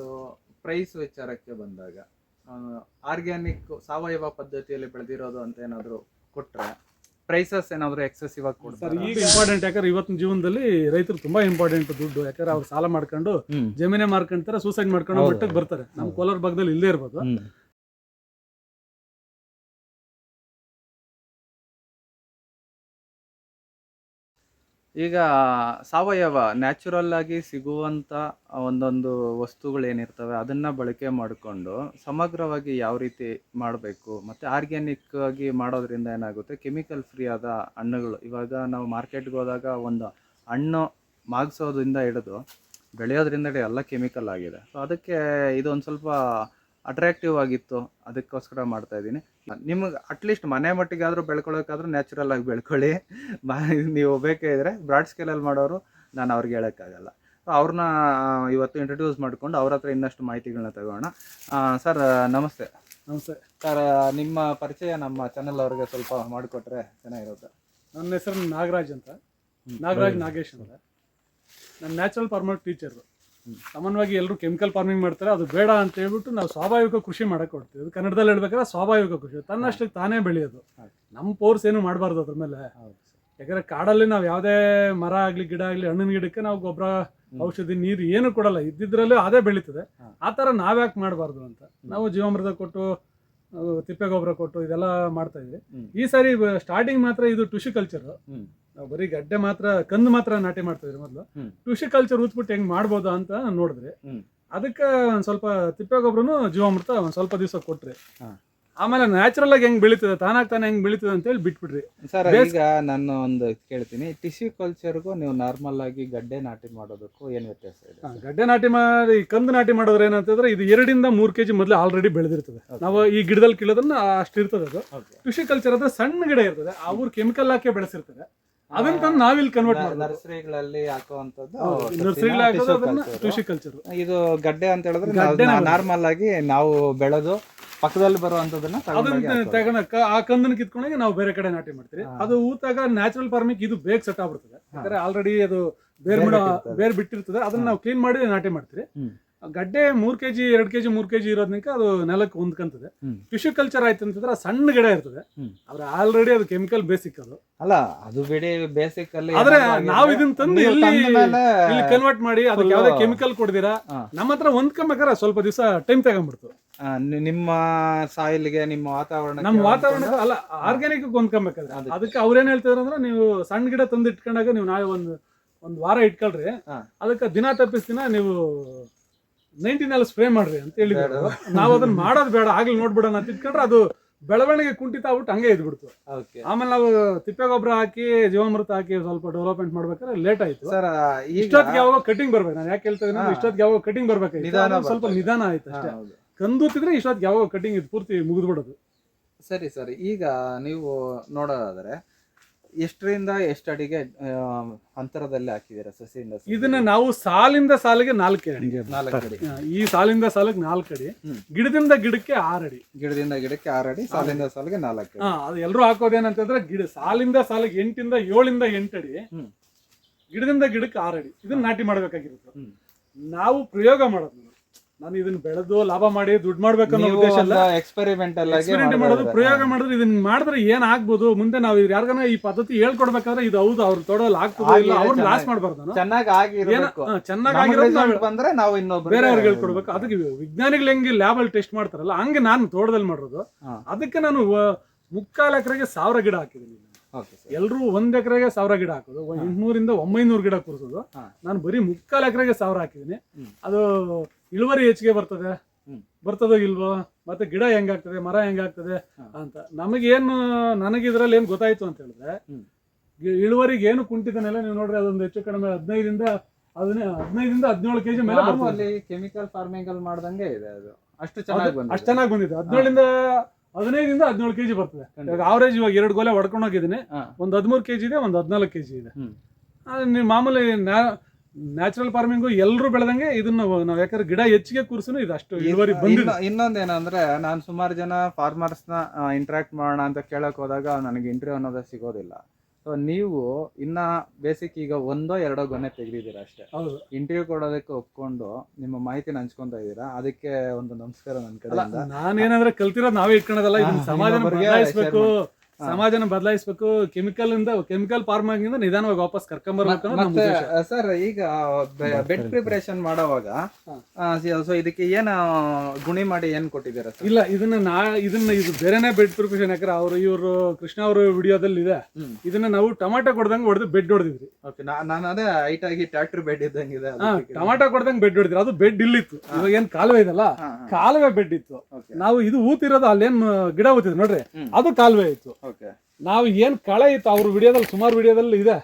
ಒಂದು ಪ್ರೈಸ್ ವಿಚಾರಕ್ಕೆ ಬಂದಾಗ ಆರ್ಗ್ಯಾನಿಕ್ ಸಾವಯವ ಪದ್ಧತಿಯಲ್ಲಿ ಬೆಳೆದಿರೋದು ಅಂತ ಏನಾದ್ರು ಕೊಟ್ರೆ ಪ್ರೈಸಸ್ ಏನಾದ್ರು ಎಕ್ಸೆಸಿವ್ ಆಗಿ ಸರ್ ಕೊಡ್ತಾರೆ ಈಗ ಇಂಪಾರ್ಟೆಂಟ್ ಯಾಕಂದ್ರೆ ಇವತ್ತಿನ ಜೀವನದಲ್ಲಿ ರೈತರು ತುಂಬಾ ಇಂಪಾರ್ಟೆಂಟ್ ದುಡ್ಡು. ಯಾಕಂದ್ರೆ ಅವ್ರು ಸಾಲ ಮಾಡ್ಕೊಂಡು ಜಮೀನೇ ಮಾರ್ಕೊಂತಾರೆ ಸೂಸೈಡ್ ಮಾಡ್ಕೊಂಡು. ಮಟ್ಟಕ್ಕೆ ಬರ್ತಾರೆ. ನಮ್ಮ. ಕೋಲಾರ ಭಾಗದಲ್ಲಿ ಇಲ್ಲೇ ಇರ್ಬೋದು. ಈಗ ಸಾವಯವ ನ್ಯಾಚುರಲ್ ಆಗಿ ಸಿಗುವಂತ ಒಂದೊಂದು ವಸ್ತುಗಳೇನಿರ್ತವೆ ಅದನ್ನ ಬಳಕೆ ಮಾಡಿಕೊಂಡು ಸಮಗ್ರವಾಗಿ ಯಾವ ರೀತಿ ಮಾಡಬೇಕು, ಮತ್ತೆ ಆರ್ಗ್ಯಾನಿಕ್ ಆಗಿ ಮಾಡೋದ್ರಿಂದ ಏನಾಗುತ್ತೆ, ಕೆಮಿಕಲ್ ಫ್ರೀ ಆದ ಹಣ್ಣುಗಳು, ಇವಾಗ ನಾವು ಮಾರ್ಕೆಟ್ಗೆ ಹೋದಾಗ ಒಂದು ಹಣ್ಣು ಮಾಗಿಸೋದ್ರಿಂದ ಹಿಡಿದು ಬೆಳೆಯೋದ್ರಿಂದ ಎಲ್ಲ ಕೆಮಿಕಲ್ ಆಗಿದೆ. ಸೊ ಅದಕ್ಕೆ ಇದೊಂದು ಸ್ವಲ್ಪ ಅಟ್ರಾಕ್ಟಿವ್ ಆಗಿತ್ತು, ಅದಕ್ಕೋಸ್ಕರ ಮಾಡ್ತಾ ಇದ್ದೀನಿ. ನಿಮಗೆ ಅಟ್ಲೀಸ್ಟ್ ಮನೆ ಮಟ್ಟಿಗಾದರೂ ಬೆಳ್ಕೊಳ್ಳೋಕ್ಕಾದ್ರೂ ನ್ಯಾಚುರಲ್ ಆಗಿ ಬೆಳ್ಕೊಳ್ಳಿ. ನೀವು ಬೇಕೇ ಇದ್ರೆ ಬ್ರಾಡ್ ಸ್ಕೇಲಲ್ಲಿ ಮಾಡೋರು ನಾನು ಅವ್ರಿಗೆ ಹೇಳೋಕ್ಕಾಗಲ್ಲ. ಸೊ ಅವ್ರನ್ನ ಇವತ್ತು ಇಂಟ್ರೊಡ್ಯೂಸ್ ಮಾಡ್ಕೊಂಡು ಅವ್ರ ಹತ್ರ ಇನ್ನಷ್ಟು ಮಾಹಿತಿಗಳನ್ನ ತಗೋಣ. ಸರ್ ನಮಸ್ತೆ. ನಮಸ್ತೆ. ಸರ್ ನಿಮ್ಮ ಪರಿಚಯ ನಮ್ಮ ಚಾನೆಲ್ ಅವ್ರಿಗೆ ಸ್ವಲ್ಪ ಮಾಡಿಕೊಟ್ರೆ ಚೆನ್ನಾಗಿರುತ್ತೆ. ನನ್ನ ಹೆಸರು ನಾಗರಾಜ್ ಅಂತ. ನಾಗರಾಜ್ ನಾಗೇಶ್ ಅಂತ. ನಾನು ನ್ಯಾಚುರಲ್ ಫಾರ್ಮರ್ ಟೀಚರ್. ಸಾಮಾನ್ಯವಾಗಿ ಎಲ್ಲರೂ ಕೆಮಿಕಲ್ ಫಾರ್ಮಿಂಗ್ ಮಾಡ್ತಾರೆ ಅದು ಬೇಡ ಅಂತ ಹೇಳ್ಬಿಟ್ಟು ನಾವು ಸ್ವಾಭಾವಿಕ ಕೃಷಿ ಮಾಡಕ್ಕೆ ಕೊಡ್ತೀವಿ. ಅದು ಕನ್ನಡದಲ್ಲಿ ಹೇಳ್ಬೇಕಾದ್ರೆ ಸ್ವಾಭಾವಿಕ ಕೃಷಿ. ತನ್ನಷ್ಟಕ್ಕೆ ತಾನೇ ಬೆಳೆಯೋದು. ನಮ್ಮ ಪೋರ್ಸ್ ಏನು ಮಾಡಬಾರ್ದು ಅದ್ರ ಮೇಲೆ. ಯಾಕಂದ್ರೆ ಕಾಡಲ್ಲಿ ನಾವು ಯಾವುದೇ ಮರ ಆಗಲಿ ಗಿಡ ಆಗಲಿ ಹಣ್ಣಿನ ಗಿಡಕ್ಕೆ ನಾವು ಗೊಬ್ಬರ ಔಷಧಿ ನೀರು ಏನು ಕೊಡಲ್ಲ. ಇದ್ದಿದ್ರಲ್ಲೂ ಅದೇ ಬೆಳೀತದೆ. ಆ ಥರ ನಾವ್ಯಾಕೆ ಮಾಡಬಾರ್ದು ಅಂತ? ನಾವು ಜೀವಾಮೃತ ಕೊಟ್ಟು ತಿಪ್ಪೆ ಗೊಬ್ಬರ ಕೊಟ್ಟು ಇದೆಲ್ಲ ಮಾಡ್ತಾ ಇದ್ವಿ. ಈ ಸಾರಿ ಸ್ಟಾರ್ಟಿಂಗ್ ಮಾತ್ರ ಇದು ಟುಷಿ ಕಲ್ಚರ್. ಬರೀ ಗಡ್ಡೆ ಮಾತ್ರ ಕಂದು ಮಾತ್ರ ನಾಟಿ ಮಾಡ್ತಿದ್ರು ಮೊದಲು. ಕೃಷಿ ಕಲ್ಚರ್ ಊದ್ಬಿಟ್ಟು ಹೆಂಗ್ ಮಾಡ್ಬೋದು ಅಂತ ನೋಡಿದ್ರಿ. ಅದಕ್ಕೆ ಒಂದ್ ಸ್ವಲ್ಪ ತಿಪ್ಪೆ ಗೊಬ್ಬರನು ಜೀವಾಮೃತ ಒಂದ್ ಸ್ವಲ್ಪ ದಿವಸ ಕೊಟ್ರಿ. ಆಮೇಲೆ ನ್ಯಾಚುರಲ್ ಆಗಿ ಹೆಂಗ್ ಬೆಳೀತದೆ ತಾನಾಗ್ ತಾನೇ ಹೆಂಗ್ ಬೆಳೀತದೆ ಅಂತ ಹೇಳಿ ಬಿಟ್ಬಿಡ್ರಿ. ಸರ್ ಈಗ ನಾನು ಒಂದು ಕೇಳ್ತೀನಿ ಟಿಶ್ಯೂ ಕಲ್ಚರ್ಗೂ ನೀವು ನಾರ್ಮಲ್ ಆಗಿ ಗಡ್ಡೆ ನಾಟಿ ಮಾಡೋದಕ್ಕೂ ಏನು ವ್ಯತ್ಯಾಸ ಇದೆ? ಗಡ್ಡೆ ನಾಟಿ ಮಾಡಿ ಕಂದು ನಾಟಿ ಮಾಡೋದ್ರೆ ಏನಂತಂದ್ರೆ ಇದು ಎರಡಿಂದ ಮೂರು ಕೆಜಿ ಮೊದಲು ಆಲ್ರೆಡಿ ಬೆಳೆದಿರ್ತದೆ. ನಾವು ಈ ಗಿಡದಲ್ಲಿ ಕೀಳೋದನ್ನ ಅಷ್ಟು ಇರ್ತದೆ ಅದು. ಕೃಷಿ ಕಲ್ಚರ್ ಅಂದ್ರೆ ಸಣ್ಣ ಗಿಡ ಇರ್ತದೆ ಅವ್ರು ಕೆಮಿಕಲ್ ಹಾಕಿ ಬೆಳೆಸಿರ್ತಾರೆ ಅದನ್ನ ತಂದು ನಾವಿಲ್ಲಿ ಕನ್ವರ್ಟ್ ಮಾಡ್ತೀವಿ ನರ್ಸರಿಗಳಲ್ಲಿ ಸಸಿನ ಹಾಕೋದು ಅದನ್ನ. ಕೃಷಿ ಕಲ್ಚರ್ ಇದು ಗಡ್ಡೆ ಅಂತ ಹೇಳಿದ್ರೆ ನಾರ್ಮಲ್ ಆಗಿ ನಾವು ಬೆಳೆದು ಪಕ್ಕದಲ್ಲಿ ಬರುವಂತದನ್ನ ಅದನ್ನ ತಗೊಳಕ ಆ ಕಂದನ ಕಿತ್ಕೊಂಡಾಗ ನಾವು ಬೇರೆ ಕಡೆ ನಾಟಿ ಮಾಡ್ತೀವಿ ಅದು ಊತಾಗ ನ್ಯಾಚುರಲ್ ಫಾರ್ಮಿಂಗ್ ಇದು ಬೇಗ ಸೆಟ್ ಆಗ್ಬಿಡ್ತದೆ. ಯಾಕಂದ್ರೆ ಆಲ್ರೆಡಿ ಅದು ಬೇರೆ ಬೇರ್ ಬಿಡ ಬಿಟ್ಟಿರ್ತದೆ. ಬೇರೆ ಬಿಟ್ಟಿರ್ತದೆ ಅದನ್ನ ನಾವು ಕ್ಲೀನ್ ಮಾಡಿ ನಾಟಿ ಮಾಡ್ತೀವಿ ಗಡ್ಡೆ ಮೂರ್ ಕೆಜಿ ಎರಡ್ ಕೆಜಿ ಮೂರ್ ಕೆಜಿ ಇರೋದ್ನಿಕ ಅದು ನೆಲಕ್ಕೆ ಹೊಂದ್ಕಂತದೆ. ಟಿಶ್ಯೂ ಕಲ್ಚರ್ ಆಯ್ತು ಅಂತಂದ್ರೆ ಸಣ್ಣ ಗಿಡ ಇರ್ತದೆ. ಆದ್ರೆ ಆಲ್ರೆಡಿ ಅದು ಕೆಮಿಕಲ್ ಬೇಸಿಕ್ ಅದು ಅಲ್ಲ ಅದು ಬಿಡಿ ಬೇಸಿಕ್ ಅಲ್ಲಿ ಆದ್ರೆ ನಾವು ಇದನ್ನ ತಂದು ಇಲ್ಲಿ ಕನ್ವರ್ಟ್ ಮಾಡಿ ಅದಕ್ಕೆ ಯಾವ್ದೇ ಕೆಮಿಕಲ್ ಕೊಡ್ದಿರಾ. ನಮ್ಮ ಹತ್ರ ಹೊಂದ್ಕೊಂಬೇಕಾರೆ ಸ್ವಲ್ಪ ದಿವಸ ಟೈಮ್ ತಗೊಂಡ್ಬಿಡ್ತು ನಿಮ್ಮ ಸಾಯಿಲ್ಗೆ ನಿಮ್ಮ ವಾತಾವರಣ ನಮ್ಮ ವಾತಾವರಣ ಅಲ್ಲ ಆರ್ಗ್ಯಾನಿಕ್ ಹೊಂದ್ಕೊಂಬೇಕಾದ್ರೆ ಅದಕ್ಕೆ. ಅವ್ರೇನ್ ಹೇಳ್ತಿದ್ರು ಅಂದ್ರೆ ನೀವು ಸಣ್ಣ ಗಿಡ ತಂದು ಇಟ್ಕೊಂಡಾಗ ನೀವು ನಾಳೆ ಒಂದು ಒಂದ್ ವಾರ ಇಟ್ಕೊಳ್ರಿ. ಅದಕ್ಕೆ ದಿನ ತಪ್ಪಿಸ್ತೀನ ನೀವು ನೈನ್ಟೀನ್ ಎಲ್ಲ ಸ್ಪ್ರೇ ಮಾಡ್ರಿ ಅಂತ ಹೇಳಿದ್ರು. ನಾವು ಅದನ್ನ ಮಾಡೋದು ಬೇಡ ಆಗ್ಲಿ ನೋಡ್ಬಿಡೋಣ ಅಂತ ಇಟ್ಕೊಂಡ್ರೆ ಅದು ಬೆಳವಣಿಗೆ ಕುಂಠಿತ ಆಗ್ಬಿಟ್ಟು ಹಂಗೆ ಇದ್ಬಿಡ್ತು. ಬಿಡ್ತು ಆಮೇಲೆ ನಾವು ತಿಪ್ಪೆ ಗೊಬ್ಬರ ಹಾಕಿ ಜೀವಾಮೃತ ಹಾಕಿ ಸ್ವಲ್ಪ ಡೆವಲಪ್ಮೆಂಟ್ ಮಾಡ್ಬೇಕಾದ್ರೆ ಲೇಟ್ ಆಯ್ತು. ಇಷ್ಟೊತ್ತಿಗೆ ಯಾವಾಗ ಕಟಿಂಗ್ ಬರ್ಬೇಕು. ನಾನು ಯಾಕೆ ಹೇಳ್ತಾ ಇದ್ದೀನಿ. ಇಷ್ಟೊತ್ತಿಗೆ ಯಾವಾಗ ಕಟಿಂಗ್ ಬರ್ಬೇಕು. ಸ್ವಲ್ಪ ನಿಧಾನ ಆಯ್ತು ಅಷ್ಟೇ. ಕಂದೂತಿದ್ರೆ ಇಷ್ಟೊತ್ತಿಗೆ ಯಾವಾಗ ಕಟಿಂಗ್ ಇದು ಪೂರ್ತಿ ಮುಗಿದ್ಬಿಡೋದು. ಸರಿ ಸರಿ ಈಗ ನೀವು ನೋಡೋದಾದ್ರೆ ಎಷ್ಟರಿಂದ ಎಷ್ಟು ಅಡಿಗೆ ಅಂತರದಲ್ಲಿ ಹಾಕಿದ್ದೀರಾ ಸಸಿಯಿಂದ ಸಸಿ? ಇದನ್ನ ನಾವು ಸಾಲಿಂದ ಸಾಲಿಗೆ ನಾಲ್ಕು ಅಡಿ. ನಾಲ್ಕು ಅಡಿ. ಈ ಸಾಲಿಂದ ಸಾಲಿಗೆ ನಾಲ್ಕು ಅಡಿ. ಗಿಡದಿಂದ ಗಿಡಕ್ಕೆ ಆರಡಿ ಅಡಿ. ಗಿಡದಿಂದ ಗಿಡಕ್ಕೆ ಆರಡಿ ಅಡಿ ಸಾಲಿಂದ ಸಾಲಿಗೆ ನಾಲ್ಕು ಅಡಿ. ಹಾ ಅದು ಎಲ್ಲರೂ ಹಾಕೋದೇನಂತಂದ್ರೆ ಗಿಡ ಸಾಲಿಂದ ಸಾಲಿಗೆ ಎಂಟಿಂದ ಏಳಿಂದ ಎಂಟಡಿ ಅಡಿ ಹ್ಮ್. ಗಿಡದಿಂದ ಗಿಡಕ್ಕೆ ಆರಡಿ ಅಡಿ. ಇದನ್ನ ನಾಟಿ ಮಾಡಬೇಕಾಗಿರುತ್ತೆ. ಹ್ಮ್. ನಾವು ಪ್ರಯೋಗ ಮಾಡೋದು ನಾನು ಇದನ್ನ ಬೆಳೆದು ಲಾಭ ಮಾಡಿ ದುಡ್ಡು ಮಾಡ್ಬೇಕನ್ನೋ ಉದ್ದೇಶ ಅಲ್ಲ. ಎಕ್ಸ್ಪೆರಿಮೆಂಟ್ ಎಕ್ಸ್ಪೆರಿಮೆಂಟ್ ಮಾಡೋದು. ಪ್ರಯೋಗ ಮಾಡಿದ್ರೆ ಇದನ್ನ ಮಾಡಿದ್ರೆ ಏನ್ ಆಗ್ಬೋದು? ಮುಂದೆ ನಾವು ಯಾರ್ಗಾನ ಈ ಪದ್ಧತಿ ಹೇಳ್ಕೊಡ್ಬೇಕಾದ್ರೆ ಇದು ಹೌದು ಅವ್ರ ತೊಡೋಲ್ ಆಗ್ತದೆ ಇಲ್ಲ ಅವ್ರು ಅವ್ರನ್ನ ಲಾಸ್ ಮಾಡ್ಬಾರ್ದು ಚೆನ್ನಾಗಿ ಆಗಿರ್ಬೇಕು. ಚೆನ್ನಾಗಿ ಆಗಿರೋದು ಬಂದ್ರೆ ನಾವು ಇನ್ನೊಬ್ರು ಬೇರೆಯವ್ರಿಗೆ ಹೇಳ್ಕೊಡ್ಬೇಕು. ಅದಕ್ಕೆ ವಿಜ್ಞಾನಿಗಳು ಹೆಂಗೆ ಲ್ಯಾಬ್ ಅಲ್ಲಿ ಟೆಸ್ಟ್ ಮಾಡ್ತಾರಲ್ಲ ಹಂಗೆ ನಾನು ತೋಟದಲ್ಲಿ ಮಾಡೋದು ಹಾ. ಅದಕ್ಕೆ ನಾನು ಮುಕ್ಕಾಲು ಎಕರೆಗೆ ಸಾವಿರ ಗಿಡ ಹಾಕಿದ್ದೀನಿ. ಎಲ್ಲರೂ ಒಂದ್ ಎಕರೆಗೆ ಸಾವಿರ ಗಿಡ ಹಾಕೋದು ಒಂದ್ ಎಂಟ್ನೂರಿಂದ ಒಂಬೈನೂರು ಗಿಡ ಕೂರಿಸೋದು. ನಾನು ಬರೀ ಮುಕ್ಕಾಲು ಎಕರೆಗೆ ಸಾವಿರ ಹಾಕಿದೀನಿ. ಅದು ಇಳುವರಿ ಹೆಚ್ಚಿಗೆ ಬರ್ತದೆ. ಬರ್ತದೋ ಇಲ್ವೋ ಮತ್ತೆ ಗಿಡ ಹೆಂಗಾಗ್ತದೆ ಮರ ಹೆಂಗಾಗ್ತದೆ. ಅಂತ. ನಮಗೇನು ನನಗೆ ಇದ್ರಲ್ಲಿ ಏನು ಗೊತ್ತಾಯ್ತು ಅಂತ ಹೇಳಿದ್ರೆ ಇಳುವರಿಗೆ ಏನು ಕುಂಟಿದನೆಲ್ಲ ನೀವು ನೋಡ್ರಿ ಅದೊಂದು ಹೆಚ್ಚು ಕಡಿಮೆ ಹದಿನೈದರಿಂದ ಅದನ್ನೇ ಹದಿನೈದರಿಂದ ಹದಿನೇಳು ಕೆಜಿ ಮೇಲೆ ಕೆಮಿಕಲ್ ಫಾರ್ಮಿಂಗ್ ಅಲ್ಲಿ ಮಾಡ್ದಂಗೆ ಇದೆ ಅದು. ಅಷ್ಟು ಚೆನ್ನಾಗಿ ಬಂದಿದೆ. ಅಷ್ಟು ಚೆನ್ನಾಗಿ ಬಂದಿದೆ. ಹದಿನೇಳಿಂದ ಹದಿನೈದಿಂದ ಹದಿನೇಳು ಕೆಜಿ ಬರ್ತದೆ. ಇವಾಗ ಆವರೇಜ್ ಇವಾಗ ಎರಡು ಗೋಲೆ ಹೊಡ್ಕೊಂಡು ಹೋಗಿದ್ದೀನಿ. ಒಂದು ಹದಿಮೂರು ಕೆಜಿ ಇದೆ ಒಂದು ಹದಿನಾಲ್ಕು ಕೆಜಿ ಇದೆ. ನೀವು ಮಾಮೂಲಿ ನ್ಯಾಚುರಲ್ ಫಾರ್ಮಿಂಗು ಎಲ್ಲರೂ ಬೆಳೆದಂಗೆ ಇದನ್ನ ನಾವು ಯಾಕಂದ್ರೆ ಗಿಡ ಹೆಚ್ಚಿಗೆ ಕೂರಿಸು ಇದು ಅಷ್ಟು ಇಳುವರಿ ಬಂದಿಲ್ಲ ಇನ್ನು- ಇನ್ನೊಂದೇನಂದ್ರೆ ನಾನು ಸುಮಾರು ಜನ ಫಾರ್ಮರ್ಸ್ನ ಇಂಟ್ರಾಕ್ಟ್ ಮಾಡೋಣ ಅಂತ ಕೇಳಕ್ ಹೋದಾಗ ನನಗೆ ಇಂಟರ್ವ್ಯೂ ಅನ್ನೋದೇ ಸಿಗೋದಿಲ್ಲ. ಸೊ ನೀವು ಇನ್ನ ಬೇಸಿಕ್ ಈಗ ಒಂದೋ ಎರಡೋ ಗೊನೆ ತೆಗೆದಿದ್ದೀರಾ ಅಷ್ಟೇ. ಹೌದು. ಇಂಟರ್ವ್ಯೂ ಕೊಡೋದಕ್ಕೆ ಒಪ್ಕೊಂಡು ನಿಮ್ಮ ಮಾಹಿತಿನ ಹಂಚ್ಕೊಂತ ಇದ್ದೀರಾ? ಅದಕ್ಕೆ ಒಂದು ನಮಸ್ಕಾರ ನನ್ನ ಕಡೆ ಕಡೆಯಿಂದ. ನಾನೇನಾದ್ರೆ ಕಲ್ತಿರೋ ನಾವೇ ಇಟ್ಕೊಳೋದಲ್ಲ ಇದನ್ನ ಹಾ, ಸಮಾಜನ ಬದಲಾಯಿಸ್ಬೇಕು. ಸಮಾಜನ ಬದಲಾಯಿಸಬೇಕು ಕೆಮಿಕಲ್ ಇಂದ ಕೆಮಿಕಲ್ ಫಾರ್ಮಿಂಗ್ ಇಂದ ನಿಧಾನವಾಗಿ ವಾಪಸ್ ಕರ್ಕೊಂಬರ್ಬೇಕು ಅನ್ನೋದು ನಮ್ಮ ಮತ್ತೆ ಉದ್ದೇಶ. ಸರ್ ಈಗ ಬೆಡ್ ಪ್ರಿಪರೇಷನ್ ಮಾಡೋವಾಗ ಸೊ ಇದಕ್ಕೆ ಏನು ಗುಣಿ ಮಾಡಿ ಏನ್ ಕೊಟ್ಟಿದ್ದೀರಾ ಸರ್? ಇಲ್ಲ ಇದನ್ನ ನಾ ಇದನ್ನ ಇದು ಬೇರೆನೇ ಬೆಡ್ ಪ್ರಿಪರೇಷನ್ ಯಾಕಂದ್ರೆ ಅವರು ಇವರು ಕೃಷ್ಣ ಅವರು ವಿಡಿಯೋದಲ್ಲಿ ಇದೆ ಹ್ಮ್. ಇದನ್ನ ನಾವು ಟೊಮಾಟೊ ಕೊಡ್ದಂಗೆ ಹೊಡೆದು ಬೆಡ್ ಹೊಡೆದಿದ್ರಿ ಓಕೆ ನಾನು ಅದೇ ಹೈಟ್ ಆಗಿ ಟ್ರ್ಯಾಕ್ಟರ್ ಬೆಡ್ ಇದ್ದಂಗಿದೆ ಹಾ ಟೊಮಾಟೊ ಕೊಡ್ದಂಗೆ ಬೆಡ್ ಹೊಡೆದ್ರಿ ಅದು ಬೆಡ್ ಇಲ್ಲಿತ್ತು. ಇವಾಗ ಏನ್ ಕಾಲುವೆ ಇದಲ್ಲ ಕಾಲುವೆ ಬೆಡ್ ಇತ್ತು. ನಾವು ಇದು ಊತಿರೋದು ಅಲ್ಲೇನ್ ಗಿಡ ಊತಿದ್ರು ನೋಡ್ರಿ. ಹ್ಮ್. ಅದು ಕಾಲುವೆ ಇತ್ತು. ನಾವು ಏನ್ ಕಳೆ ಇತ್ತು ಅವ್ರ ವಿಡಿಯೋದಲ್ಲಿ ಸುಮಾರು ವಿಡಿಯೋದಲ್ಲಿ ಇದೆ.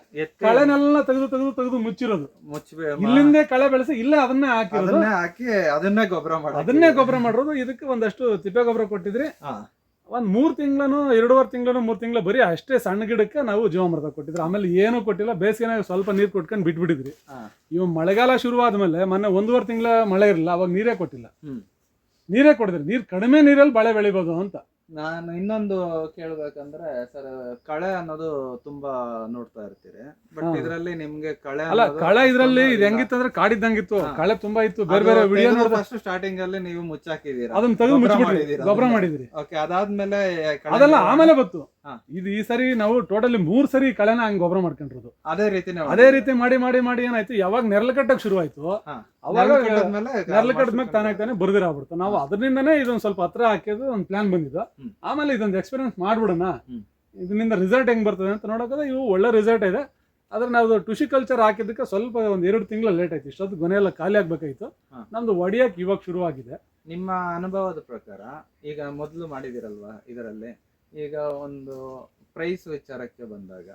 ಕಳೆನೆಲ್ಲ ತೆಗೆದು ತೆಗೆದು ತೆಗೆದು ಮುಚ್ಚಿರೋದು. ಮುಚ್ಚಿ ಇಲ್ಲಿಂದೇ ಕಳೆ ಬೆಳೆಸಿ ಇಲ್ಲೇ ಅದನ್ನೇ ಹಾಕಿರೋದು. ಹಾಕಿ ಅದನ್ನೇ ಗೊಬ್ಬರ ಮಾಡಿ ಅದನ್ನೇ ಗೊಬ್ಬರ ಮಾಡಿರೋದು. ಇದಕ್ಕೆ ಒಂದಷ್ಟು ತಿಪ್ಪೆ ಗೊಬ್ಬರ ಕೊಟ್ಟಿದ್ರಿ. ಒಂದ್ ಮೂರ್ ತಿಂಗಳನು ಎರಡೂವರೆ ತಿಂಗಳನು ಮೂರ್ ತಿಂಗಳ ಬರೀ ಅಷ್ಟೇ ಸಣ್ಣ ಗಿಡಕ್ಕೆ ನಾವು ಜೀವಾಮೃತ ಕೊಟ್ಟಿದ್ರು. ಆಮೇಲೆ ಏನು ಕೊಟ್ಟಿಲ್ಲ ಬೇಸಿಗೆನಾಗ ಸ್ವಲ್ಪ ನೀರ್ ಕೊಟ್ಕೊಂಡು ಬಿಟ್ಬಿಟ್ಟಿದ್ರಿ. ಇವ್ ಮಳೆಗಾಲ ಶುರುವಾದ್ಮೇಲೆ ಮೊನ್ನೆ ಒಂದೂವರೆ ತಿಂಗಳ ಮಳೆ ಇರಲಿಲ್ಲ ಅವಾಗ ನೀರೇ ಕೊಟ್ಟಿಲ್ಲ. ನೀರೇ ಕೊಡಿದ್ರಿ. ನೀರ್ ಕಡಿಮೆ ನೀರಲ್ಲಿ ಬಳೆ ಬೆಳಿಬೋದು ಅಂತ. ನಾನು ಇನ್ನೊಂದು ಕೇಳ್ಬೇಕಂದ್ರೆ ಸರ್ ಕಳೆ ಅನ್ನೋದು ತುಂಬಾ ನೋಡ್ತಾ ಇರ್ತೀರಿ. ಬಟ್ ಇದ್ರಲ್ಲಿ ನಿಮ್ಗೆ ಕಳೆ ಅಲ್ಲ ಕಳೆ ಇದ್ರಲ್ಲಿ ಇದು. ಹೆಂಗಿತ್ತಂದ್ರೆ ಕಾಡಿದ್ದಂಗಿತ್ತು. ಕಳೆ ತುಂಬಾ ಇತ್ತು. ಬೇರೆ ಬೇರೆ ವಿಡಿಯೋ ನೋಡಿದ್ರೆ ಫಸ್ಟ್ starting ಅಲ್ಲಿ ನೀವು ಮುಚ್ಚಾಕಿದೀರಾ ಅದನ್ನ ತೆಗೆದು ಮಾಡಿದೀರಾ ಗೊಬ್ಬರ? ಮಾಡಿದ್ರಿ ಓಕೆ ಅದಾದ್ಮೇಲೆ ಅದೆಲ್ಲ ಆಮೇಲೆ ಬತ್ತು. ಇದು ಈ ಸರಿ ನಾವು ಟೋಟಲಿ ಮೂರ್ ಸರಿ ಕಳೆನ ಹಂಗ್ ಗೊಬ್ಬರ ಮಾಡ್ಕೊಂಡಿರೋದು. ಅದೇ ರೀತಿ ಅದೇ ರೀತಿ ಮಾಡಿ ಮಾಡಿ ಮಾಡಿ ಏನಾಯ್ತು? ಯಾವಾಗ ನೆರಳು ಕಟ್ಟಕ್ ಶುರು ಆಯ್ತು. ಅವಾಗ ನೆರಳು ಕಟ್ಟದ್ಮೇಲೆ ತಾನೇ ತಾನೇ ಬರ್ದಿರಾಗ್ಬಿಡ್ತು. ನಾವು ಅದರಿಂದನೇ ಇದೊಂದ್ ಸ್ವಲ್ಪ ಹತ್ರ ಹಾಕಿದ್ದು ಒಂದು ಪ್ಲಾನ್ ಬಂದಿದ್ದು. ಆಮೇಲೆ ಇದೊಂದು ಎಕ್ಸ್ಪೀರಿಯನ್ಸ್ ಮಾಡ್ಬಿಡೋಣ. ಇದರಿಂದ ರಿಸಲ್ಟ್ ಹೆಂಗ್ ಬರ್ತದೆ ಅಂತ ನೋಡೋಕೆ ಇವು ಒಳ್ಳೆ ರಿಸಲ್ಟ್ ಇದೆ. ಆದ್ರೆ ನಾವು ಟುಷಿ ಕಲ್ಚರ್ ಹಾಕಿದ್ದಕ್ಕೆ ಸ್ವಲ್ಪ ಒಂದ್ ಎರಡು ತಿಂಗಳು ಲೇಟ್ ಆಯ್ತು. ಇಷ್ಟೊತ್ತು ಗೊನೆ ಎಲ್ಲ ಖಾಲಿ ಆಗ್ಬೇಕಾಯ್ತು. ನಮ್ದು ಒಡಿಯಕ್ಕೆ ಇವಾಗ ಶುರುವಾಗಿದೆ. ನಿಮ್ಮ ಅನುಭವದ ಪ್ರಕಾರ ಈಗ ಮೊದಲು ಮಾಡಿದಿರಲ್ವಾ ಇದರಲ್ಲಿ? ಈಗ ಒಂದು ಪ್ರೈಸ್ ವಿಚಾರಕ್ಕೆ ಬಂದಾಗ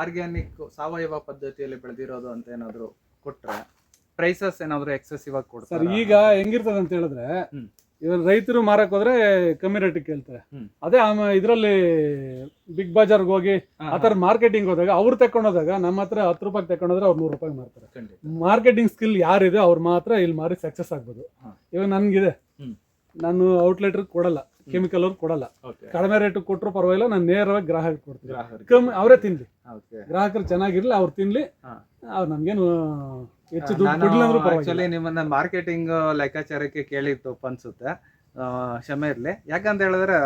ಆರ್ಗ್ಯಾನಿಕ್ ಸಾವಯವ ಪದ್ಧತಿಯಲ್ಲಿ ಬೆಳೆದಿರೋದು ಅಂತ ಏನಾದ್ರು ಕೊಟ್ರೆ ಪ್ರೈಸಸ್ ಏನಾದ್ರು ಎಕ್ಸೆಸಿವ್ ಆಗಿ ಸರ್ ಕೊಡ್ತಾರೆ ಈಗ ಹೆಂಗಿರ್ತದೆ ಅಂತ ಹೇಳಿದ್ರೆ ಹ್ಮ್. ಇವಾಗ ರೈತರು ಮಾರಕ್ ಹೋದ್ರೆ ಕಮ್ಮಿ ರೇಟಿಗೆ ಕೇಳ್ತಾರೆ ಹ್ಮ್. ಅದೇ ಆಮ ಇದರಲ್ಲಿ ಬಿಗ್ ಬಜಾರ್ಗೆ ಹೋಗಿ ಆ ಥರ ಮಾರ್ಕೆಟಿಂಗ್ ಹೋದಾಗ ಅವ್ರು ತಕೊಂಡೋದಾಗ ನಮ್ಮ ಹತ್ರ ಹತ್ತು ರೂಪಾಯಿ ತಕೊಂಡೋದ್ರೆ ಅವ್ರು ನೂರು ರೂಪಾಯಿ ಮಾರ್ತಾರೆ ಖಂಡಿತ ಮಾರ್ಕೆಟಿಂಗ್ ಸ್ಕಿಲ್ ಯಾರಿದೆ ಅವ್ರು ಮಾತ್ರ ಇಲ್ಲಿ ಮಾರಿ ಸಕ್ಸಸ್ ಆಗ್ಬೋದು ಹಾ. ಇವಾಗ ನನ್ಗಿದೆ ಹ್ಮ್. ನಾನು ಔಟ್ಲೆಟ್ ಕೊಡಲ್ಲ ಕೆಮಿಕಲ್ ಅವ್ರು ಕೊಡಲ್ಲ. ಕಡಿಮೆ ರೇಟ್ ಕೊಟ್ಟರು ಪರವಾಗಿಲ್ಲ ನಾನು ನೇರವಾಗಿ ಗ್ರಾಹಕ ಕೊಡ್ತೀನಿ. ಕಮ್ಮಿ ಅವರೇ ತಿನ್ಲಿ. ಗ್ರಾಹಕರು ಚೆನ್ನಾಗಿರ್ಲಿ ಅವ್ರು ತಿನ್ಲಿ. ಅವ್ರು ನಮ್ಗೇನು ಹೆಚ್ಚು ದುಡ್ಡು ಆಕ್ಚುಲಿ ನಿಮ್ಮನ್ನ ಮಾರ್ಕೆಟಿಂಗ್ ಲೆಕ್ಕಾಚಾರಕ್ಕೆ ಕೇಳಿತ್ತು ಅನ್ಸುತ್ತೆ. ಕ್ಷಮೆ ಇರಲಿ. ಯಾಕಂತ ಹೇಳಿದ್ರೆ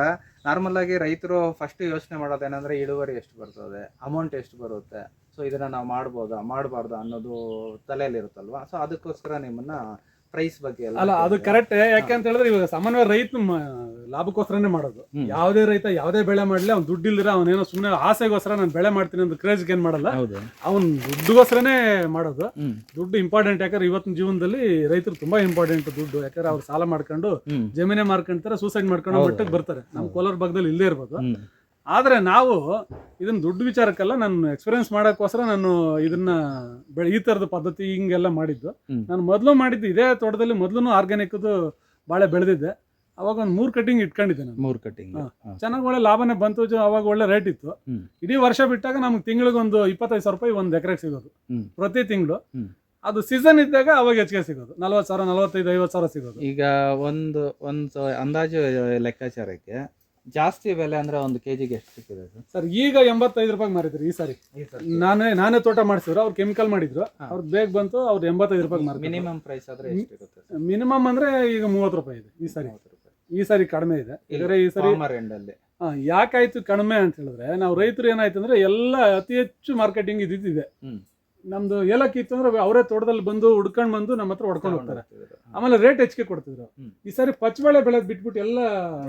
ನಾರ್ಮಲ್ ಆಗಿ ರೈತರು ಫಸ್ಟ್ ಯೋಚನೆ ಮಾಡೋದೇನಂದ್ರೆ ಇಳುವರಿ ಎಷ್ಟು ಬರ್ತದೆ ಅಮೌಂಟ್ ಎಷ್ಟು ಬರುತ್ತೆ. ಸೊ ಇದನ್ನ ನಾವು ಮಾಡ್ಬೋದಾ ಮಾಡಬಾರ್ದಾ ಅನ್ನೋದು ತಲೆಯಲ್ಲಿ ಇರುತ್ತಲ್ವಾ ಸೊ ಅದಕ್ಕೋಸ್ಕರ ನಿಮ್ಮನ್ನ ಪ್ರೈಸ್ ಬಗ್ಗೆ ಅಲ್ಲ ಅದು. ಕರೆಕ್ಟ್ ಯಾಕೆ ಅಂತ ಹೇಳಿದ್ರೆ ಇವಾಗ ಸಾಮಾನ್ಯ ರೈತ ಲಾಭಕ್ಕೋಸ್ಕರನೇ ಮಾಡೋದು. ಯಾವುದೇ ರೈತ ಯಾವುದೇ ಬೆಳೆ ಮಾಡ್ಲಿ ಅವ್ನು ದುಡ್ಡು ಇಲ್ದಿರ ಅವನೇನೋ ಸುಮ್ಮನೆ ಆಸೆಗೋಸ್ಕರ ನಾನು ಬೆಳೆ ಮಾಡ್ತೀನಿ ಅಂತ ಕ್ರೇಜ್ ಏನ್ ಮಾಡಲ್ಲ. ಹೌದು. ಅವ್ನು ದುಡ್ಡುಗೋಸ್ಕರನೇ ಮಾಡೋದು. ದುಡ್ಡು ಇಂಪಾರ್ಟೆಂಟ್ ಯಾಕಂದ್ರೆ ಇವತ್ತಿನ ಜೀವನದಲ್ಲಿ ರೈತರು ತುಂಬಾ ಇಂಪಾರ್ಟೆಂಟ್ ದುಡ್ಡು. ಯಾಕಂದ್ರೆ ಅವ್ರು ಸಾಲ ಮಾಡ್ಕೊಂಡು ಜಮೀನೇ ಮಾರ್ಕೊಂತಾರೆ ಸೂಸೈಡ್ ಮಾಡ್ಕೊಂಡು ಮಟ್ಟಕ್ಕೆ ಬರ್ತಾರೆ. ನಮ್ಮ. ಕೋಲಾರ ಭಾಗದಲ್ಲಿ ಇಲ್ಲೇ ಇರ್ಬೋದು. ಆದ್ರೆ ನಾವು ಇದನ್ನ ದುಡ್ಡು ವಿಚಾರಕ್ಕೆಲ್ಲ ನಾನು ಎಕ್ಸ್ಪೀರಿಯನ್ಸ್ ಮಾಡೋಕ್ಕೋಸ್ಕರ ನಾನು ಇದನ್ನ ಬೆಳೆ ಈ ಥರದ ಪದ್ಧತಿ ಹಿಂಗೆಲ್ಲ ಮಾಡಿದ್ದು. ನಾನು ಮೊದಲು ಮಾಡಿದ್ದು ಇದೇ ತೋಟದಲ್ಲಿ ಮೊದಲು ಆರ್ಗ್ಯಾನಿಕ್ದು ಬಾಳೆ ಬೆಳೆದಿದ್ದೆ. ಅವಾಗ ಒಂದು ಮೂರು ಕಟಿಂಗ್ ಇಟ್ಕೊಂಡಿದ್ದೆ ನಾನು. ಮೂರು ಕಟಿಂಗ್. ಚೆನ್ನಾಗಿ ಒಳ್ಳೆ ಲಾಭನೇ ಬಂತು ಅವಾಗ ಒಳ್ಳೆ ರೇಟ್ ಇತ್ತು. ಇಡೀ ವರ್ಷ ಬಿಟ್ಟಾಗ ನಮ್ಗೆ ತಿಂಗಳಿಗೆ ಒಂದು ಇಪ್ಪತ್ತೈದು ಸಾವಿರ ರೂಪಾಯಿ ಒಂದು ಎಕರೆಗೆ ಸಿಗೋದು. ಪ್ರತಿ ತಿಂಗಳು. ಅದು ಸೀಸನ್ ಇದ್ದಾಗ ಅವಾಗ ಹೆಚ್ಚಿಗೆ ಸಿಗೋದು. ನಲ್ವತ್ತು ಸಾವಿರ ನಲವತ್ತೈದು ಐವತ್ತು ಸಾವಿರ ಸಿಗೋದು. ಈಗ ಒಂದು ಒಂದು ಅಂದಾಜು ಲೆಕ್ಕಾಚಾರಕ್ಕೆ ಜಾಸ್ತಿ ಬೆಲೆ ಅಂದ್ರೆ ಒಂದು ಕೆಜಿಗೆ ಎಷ್ಟು ಸಿಕ್ಕಿದೆ ಸರ್? ಸರ್ ಈಗ ಎಂಬತ್ತೈದು ರೂಪಾಯಿ ಮಾರಿದ್ರು ಈ ಸಾರಿ. ನಾನೇ ನಾನೇ ತೋಟ ಮಾಡಿಸಿದ್ರು ಅವ್ರು ಕೆಮಿಕಲ್ ಮಾಡಿದ್ರು. ಅವ್ರು ಬೇಗ ಬಂತು ಅವ್ರು ಎಂಬತ್ತೈದು ರೂಪಾಯಿ ಮಾರಿ ಮಿನಿಮಮ್ ಪ್ರೈಸ್ ಆದ್ರೆ ಎಷ್ಟಿರುತ್ತೆ ಸರ್? ಮಿನಿಮಮ್ ಅಂದ್ರೆ ಈಗ ಮೂವತ್ತು ರೂಪಾಯಿ ಇದೆ ಈ ಸಾರಿ. ಮೂವತ್ತು ರೂಪಾಯಿ. ಈ ಸಾರಿ ಕಡಿಮೆ ಇದೆ. ಇದ್ರೆ ಈ ಸಾರಿ ಫಾರ್ಮರ್ ಯಾಕಾಯ್ತು ಕಡಿಮೆ ಅಂತ ಹೇಳಿದ್ರೆ ನಾವು ರೈತರು ಏನಾಯ್ತು ಅಂದ್ರೆ ಎಲ್ಲ ಅತಿ ಹೆಚ್ಚು ಮಾರ್ಕೆಟಿಂಗ್ ಇದ್ದಿದೆ ಹ್ಮ್. ನಮ್ದು ಏಲಕ್ಕಿ ಇತ್ತು ಅಂದ್ರೆ ಅವರೇ ತೋಟದಲ್ಲಿ ಬಂದು ಹುಡ್ಕೊಂಡ್ ಬಂದು ನಮ್ಮ ಹತ್ರ ಹೊಡ್ಕೊಂಡು ಹೋಗ್ತಾರೆ. ಆಮೇಲೆ ರೇಟ್ ಹೆಚ್ಚಿಗೆ ಕೊಡ್ತಿದ್ರು. ಈ ಸಾರಿ ಪಚ್ಚಬಾಳೆ ಬೆಳೆದ್ ಬಿಟ್ಬಿಟ್ಟು ಎಲ್ಲ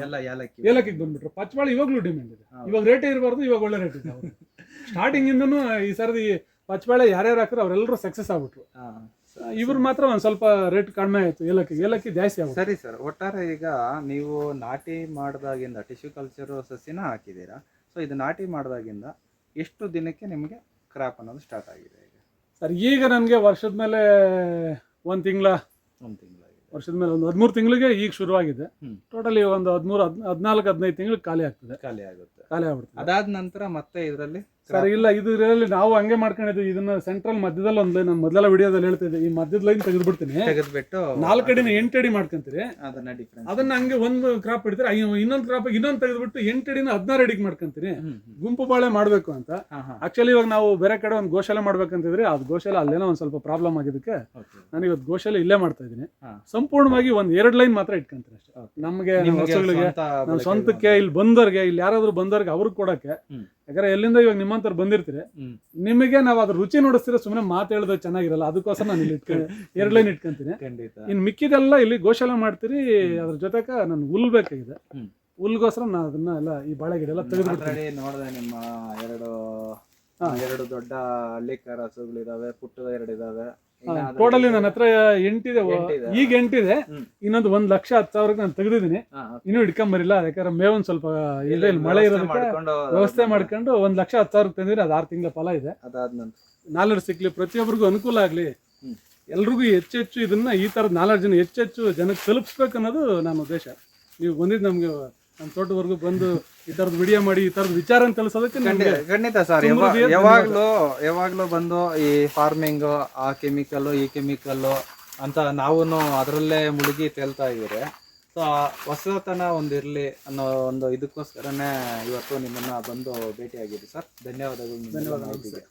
ಎಲ್ಲ ಏಲಕ್ಕಿ. ಏಲಕ್ಕಿಗೆ ಬಂದ್ಬಿಟ್ರು. ಪಚ್ಚಬಾಳೆ ಇವಾಗ್ಲೂ ಡಿಮ್ಯಾಂಡ್ ಇದೆ. ಇವಾಗ ರೇಟ್ ಇರಬಾರ್ದು ಇವಾಗ ಒಳ್ಳೆ ರೇಟ್ ಇದೆ. ಸ್ಟಾರ್ಟಿಂಗ್ ಇಂದನು ಈ ಸಾರಿ ಪಚ್ಚಬಾಳೆ ಯಾರ್ಯಾರು ಹಾಕಿದ್ರು ಅವರೆಲ್ಲರೂ ಸಕ್ಸಸ್ ಆಗ್ಬಿಟ್ರು. ಇವ್ರು ಮಾತ್ರ ಒಂದ್ ಸ್ವಲ್ಪ ರೇಟ್ ಕಡಿಮೆ ಆಯ್ತು ಏಲಕ್ಕಿ. ಏಲಕ್ಕಿ ಜಾಸ್ತಿ ಆಗುತ್ತೆ ಸರಿ ಸರ್ ಒಟ್ಟಾರೆ ಈಗ ನೀವು ನಾಟಿ ಮಾಡಿದಾಗಿಂದ ಟಿಶ್ಯೂ ಕಲ್ಚರ್ ಸಸಿನ ಹಾಕಿದ್ದೀರಾ. ಸೊ ಇದು ನಾಟಿ ಮಾಡಿದಾಗಿಂದ ಎಷ್ಟು ದಿನಕ್ಕೆ ನಿಮಗೆ ಕ್ರಾಪ್ ಅನ್ನೋದು ಸ್ಟಾರ್ಟ್ ಆಗಿದೆ? ಸರ್ ಈಗ ನನಗೆ ವರ್ಷದ ಮೇಲೆ ಒಂದು ತಿಂಗಳ ಒಂದು ತಿಂಗಳ ವರ್ಷದ ಮೇಲೆ ಒಂದು ಹದಿಮೂರು ತಿಂಗಳಿಗೆ ಈಗ ಶುರುವಾಗಿದೆ. ಟೋಟಲಿ ಒಂದು ಹದಿಮೂರು ಹದ್ ಹದಿನಾಲ್ಕು ಹದಿನೈದು ತಿಂಗಳು ಖಾಲಿ ಆಗ್ತದೆ. ಖಾಲಿ ಆಗುತ್ತೆ. ಖಾಲಿ ಆಗ್ಬಿಡ್ತದೆ. ಅದಾದ ನಂತರ ಮತ್ತೆ ಇದರಲ್ಲಿ ಸರ್ ಇಲ್ಲ ಇದರಲ್ಲಿ ನಾವು ಹಂಗೆ ಮಾಡ್ಕೊಂಡಿದ್ವಿ ಇದನ್ನ ಸೆಂಟ್ರಲ್ ಮಧ್ಯದಲ್ಲಿ ಒಂದು ನಾನು ಮೊದಲೆಲ್ಲ ವಿಡಿಯೋದಲ್ಲಿ ಹೇಳ್ತಿದ್ದೆ ಈ ಮಧ್ಯದ ಲೈನ್ ತೆಗೆದ್ಬಿಡ್ತೀನಿ. ತೆಗೆದ್ಬಿಟ್ಟು ನಾಲ್ಕು ಅಡಿನ ಎಂಟು ಅಡಿ ಮಾಡ್ಕೊಂತೀರಿ. ಅದನ್ನ ಡಿಫ್ರೆನ್ಸ್ ಅದನ್ನ ಹಂಗೆ ಒಂದು ಕ್ರಾಪ್ ಇಡ್ತೀರಿ ಇನ್ನೊಂದು ಕ್ರಾಪ್ ಇನ್ನೊಂದು ತೆಗೆದ್ಬಿಟ್ಟು ಎಂಟು ಅಡಿನ ಹದಿನಾರು ಅಡಿಗೆ ಮಾಡ್ಕೊಂತೀರಿ. ಗುಂಪು ಬಾಳೆ ಮಾಡ್ಬೇಕು ಅಂತ. ಆಕ್ಚುಲಿ ಇವಾಗ ನಾವು ಬೇರೆ ಕಡೆ ಒಂದು ಗೋಶಾಲೆ ಮಾಡ್ಬೇಕಂತಿದ್ರೆ ಅದು ಗೋಶಾಲೆ ಅಲ್ಲೇನೋ ಒಂದು ಸ್ವಲ್ಪ ಪ್ರಾಬ್ಲಮ್ ಆಗಿದ್ದಕ್ಕೆ ನಾನು ಇವತ್ತು ಗೋಶಾಲೆ ಇಲ್ಲೇ ಮಾಡ್ತಾ ಇದ್ದೀನಿ. ಸಂಪೂರ್ಣವಾಗಿ ಒಂದ್ ಎರಡು ಲೈನ್ ಮಾತ್ರ ಇಟ್ಕೊಂತೀನಿ ಅಷ್ಟೇ. ನಮಗೆ ನಮ್ಮ ಹಸುಗಳಿಗೆ ನಮ್ಮ ಸ್ವಂತಕ್ಕೆ ಇಲ್ಲಿ ಬಂದವ್ರಿಗೆ ಇಲ್ಲಿ ಯಾರಾದ್ರೂ ಬಂದವ್ರಿಗೆ ಅವ್ರಿಗೆ ಕೊಡಕ್ಕೆ. ಯಾಕಂದ್ರೆ ಎಲ್ಲಿಂದ ಇವಾಗ ನಿಮ್ಮಂತವ್ರು ಬಂದಿರ್ತೀರಿ ನಿಮಗೆ ನಾವು ಅದ್ರ ರುಚಿ ನೋಡಿಸ್ತೀರ ಸುಮ್ಮನೆ ಮಾತು ಹೇಳೋದು ಚೆನ್ನಾಗಿರಲ್ಲ ಅದಕ್ಕೋಸ್ಕರ ನಾನು ಇಲ್ಲಿ ಇಟ್ಕ ಎರಡು ಲೈನ್ ಇಟ್ಕೊಂತೀನಿ. ಖಂಡಿತ. ಇನ್ ಮಿಕ್ಕಿದೆಲ್ಲ ಇಲ್ಲಿ ಗೋಶಾಲೆ ಮಾಡ್ತೀರಿ ಅದ್ರ ಜೊತೆಗೆ ನನ್ ಹುಲ್ ಬೇಕಾಗಿದೆ. ಹುಲ್ಗೋಸ್ಕರ ನಾನು ಅದನ್ನ ಎಲ್ಲ ಈ ಬಾಳೆ ಗಿಡ ಎಲ್ಲ ತೆಗೆದ್ಬಿಡ್ತೀನಿ ನೋಡಿದೆ ನಿಮ್ಮ ಎರಡು ಎರಡು ದೊಡ್ಡ ಹಳ್ಳಿಕಾರ ಹಸುಗಳಿದಾವೆ ಪುಟ್ಟದ ಎರಡು ಇದಾವೆ. ಇನ್ನ ಟೋಟಲಿ ನನ್ನ ಹತ್ರ ಎಂಟಿದೆ. ಈಗ ಎಂಟಿದೆ. ಇನ್ನೊಂದು ಒಂದ್ ಲಕ್ಷ ಹತ್ತು ಸಾವಿರಕ್ಕೆ ನಾನು ತೆಗೆದಿದ್ದೀನಿ. ಇನ್ನೂ ಇಟ್ಕೊಂಡ್ ಬರಿಲ್ಲ ಯಾಕಂದ್ರೆ ಮೇವನ್ ಸ್ವಲ್ಪ ಇಲ್ಲ ಮಳೆ ಇರೋದಕ್ಕೆ ವ್ಯವಸ್ಥೆ ಮಾಡ್ಕೊಂಡು ಒಂದ್ ಲಕ್ಷ ಹತ್ತು ಸಾವಿರಕ್ಕೆ ತಂದಿದ್ರೆ ಅದು ಆರು ತಿಂಗಳ ಫಲ ಇದೆ. ನಾಲೆಡ್ಜ್ ಸಿಕ್ಲಿ ಪ್ರತಿಯೊಬ್ಬರಿಗೂ ಅನುಕೂಲ ಆಗ್ಲಿ. ಎಲ್ರಿಗೂ ಹೆಚ್ಚೆಚ್ಚು ಇದನ್ನ ಈ ತರದ ನಾಲೆಡ್ಜ್ ಹೆಚ್ಚೆಚ್ಚು ಜನಕ್ಕೆ ತಲುಪಿಸ್ಬೇಕು ಅನ್ನೋದು ನನ್ನ ಉದ್ದೇಶ. ನೀವು ಬಂದಿದ್ದು ನಮ್ಗೆ ನಮ್ಮ ತೋಟವರೆಗೂ ಬಂದು ಈ ತರದ ವಿಡಿಯೋ ಮಾಡಿ ಈ ತರದ ವಿಚಾರ ತಿಳಿಸೋದಕ್ಕೆ ನಿಮ್ಗೆ ಖಂಡಿತ ಸರ್. ಯಾವಾಗ್ಲೂ ಯಾವಾಗ್ಲೂ ಬಂದು ಈ ಫಾರ್ಮಿಂಗ್ ಆ ಕೆಮಿಕಲ್ ಈ ಕೆಮಿಕಲ್ ಅಂತ ನಾವು ಅದರಲ್ಲೇ ಮುಳುಗಿ ತೇಲ್ತಾ ಇದ್ದೀರಿ. ಸೊ ಹೊಸತನ ಒಂದಿರಲಿ ಅನ್ನೋ ಒಂದು ಇದಕ್ಕೋಸ್ಕರನೇ ಇವತ್ತು ನಿಮ್ಮನ್ನ ಬಂದು ಭೇಟಿಯಾಗಿದ್ದೀವಿ ಸರ್. ಧನ್ಯವಾದಗಳು ಧನ್ಯವಾದ ಧನ್ಯವಾದಗಳು.